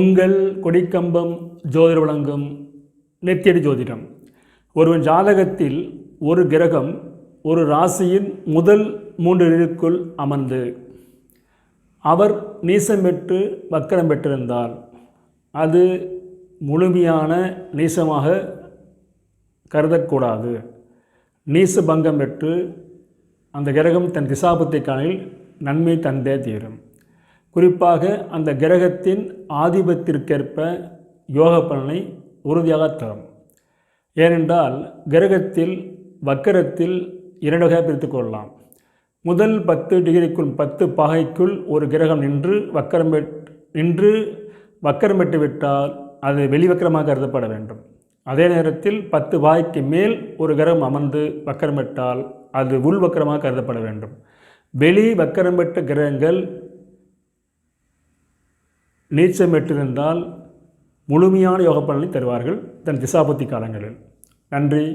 உங்கள் கொடிக்கம்பம் ஜோதிட வழங்கும் நெத்தியடி ஜோதிடம். ஒருவன் ஜாதகத்தில் ஒரு கிரகம் ஒரு ராசியின் முதல் மூன்று நிலைக்குள் அமர்ந்து அவர் நீசம் பெற்று வக்கரம் பெற்றிருந்தால் அது முழுமையான நீசமாக கருதக்கூடாது. நீச பங்கம் பெற்று அந்த கிரகம் தன் திசாபத்தை காணில் நன்மை தந்தே தீரும். குறிப்பாக அந்த கிரகத்தின் ஆதிபத்திற்கேற்ப யோக பலனை உறுதியாக தரும். ஏனென்றால் கிரகத்தில் வக்கரத்தில் இரண்டு வகையாக பிரித்து கொள்ளலாம். முதல் பத்து டிகிரிக்குள் பத்து பாகைக்குள் ஒரு கிரகம் நின்று வக்கரம் நின்று வக்கரம் பெற்று விட்டால் அது வெளிவக்கரமாக கருதப்பட வேண்டும். அதே நேரத்தில் பத்து வாய்க்கு மேல் ஒரு கிரகம் அமர்ந்து வக்கரம் பெற்றால் அது உள்வக்கரமாக கருதப்பட வேண்டும். வெளி வக்கரம் பெற்ற கிரகங்கள் நீச்சம் பெற்றிருந்தால் முழுமையான யோக பலனை தருவார்கள் தன் திசாபத்தி காலங்களில். நன்றி.